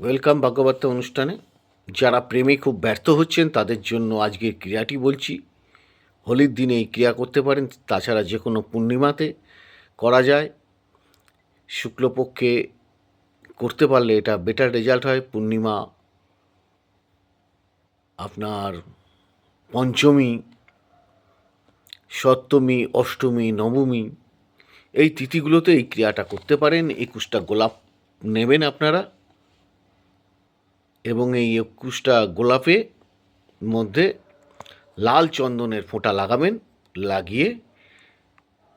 Welcome ভাগ্যবার্ত অনুষ্ঠানে। যারা প্রেমে খুব ব্যর্থ হচ্ছেন, তাদের জন্য আজকের ক্রিয়াটি বলছি। হোলির দিনে এই ক্রিয়া করতে পারেন, তাছাড়া যে কোনো পূর্ণিমাতে করা যায়। শুক্লপক্ষে করতে পারলে এটা বেটার রেজাল্ট হয়। পূর্ণিমা আপনার পঞ্চমী, সপ্তমী, অষ্টমী, নবমী, এই তিথিগুলোতে এই ক্রিয়াটা করতে পারেন। একুশটা গোলাপ নেবেন আপনারা। এবং এই একুশটা গোলাপে মধ্যে লাল চন্দনের ফোঁটা লাগাবেন, লাগিয়ে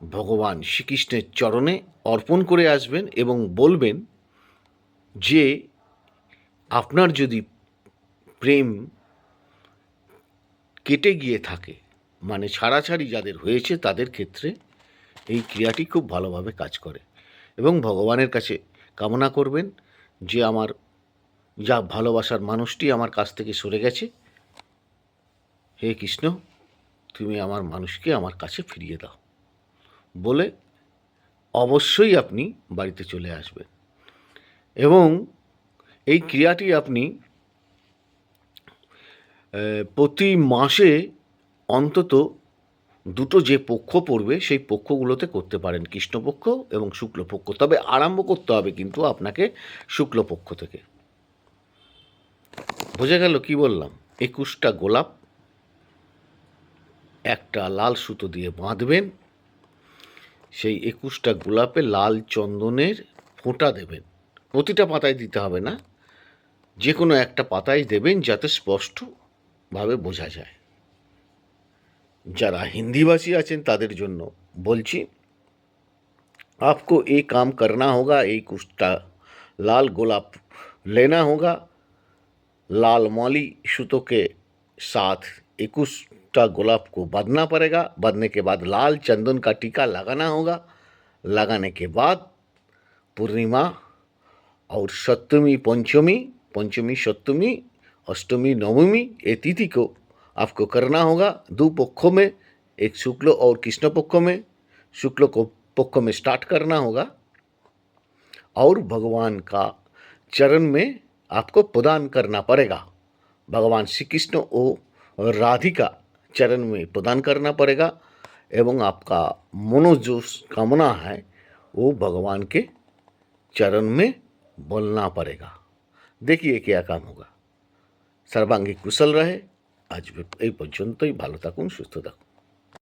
ভগবান শ্রীকৃষ্ণের চরণে অর্পণ করে আসবেন এবং বলবেন যে, আপনার যদি প্রেম কেটে গিয়ে থাকে মানে ছাড়াছাড়ি যাদের হয়েছে তাদের ক্ষেত্রে এই ক্রিয়াটি খুব ভালোভাবে কাজ করে এবং ভগবানের কাছে কামনা করবেন যে, আমার যা ভালোবাসার মানুষটি আমার কাছ থেকে সরে গেছে। হে কৃষ্ণ, তুমি আমার মানুষকে আমার কাছে ফিরিয়ে দাও। বলে অবশ্যই আপনি বাড়িতে চলে আসবেন। এবং এই ক্রিয়াটি আপনি প্রতি মাসে অন্তত দুটো যে পক্ষ পড়বে, সেই পক্ষগুলোতে করতে পারেন কৃষ্ণপক্ষ এবং শুক্লপক্ষ। তবে আরম্ভ করতে হবে কিন্তু আপনাকে শুক্লপক্ষ থেকে। বোঝা গেল কি বললাম একুশটা গোলাপ একটা লাল সুতো দিয়ে বাঁধবেন সেই একুশটা গোলাপে লাল চন্দনের ফোঁটা দেবেন প্রতিটা পাতায় দিতে হবে না যে কোনো একটা পাতায় দেবেন যাতে স্পষ্টভাবে বোঝা যায় যারা হিন্দিভাষী আছেন তাদের জন্য বলছি आपको एक काम करना होगा एक उसका लाल गुलाब लेना होगा लाल मौली सूतों के साथ इक्कीसटा गुलाब को बांधना पड़ेगा। बांधने के बाद लाल चंदन का टीका लगाना होगा। लगाने के बाद पूर्णिमा और सप्तमी, पंचमी पंचमी, सप्तमी, अष्टमी, नवमी, ये तिथि को आपको करना होगा। दो पक्षों में, एक शुक्ल और कृष्ण पक्ष में, शुक्ल को पक्ष में स्टार्ट करना होगा। और भगवान का चरण में आपको प्रदान करना पड़ेगा भगवान श्री कृष्ण और राधिका चरण में प्रदान करना पड़ेगा एवं आपका मनो जो कामना है वो भगवान के चरण में बोलना पड़ेगा देखिए क्या काम होगा সর্বাঙ্গী কুশল রহে আজ এই পর্যন্তই ভালো থাকুন সুস্থ থাকুন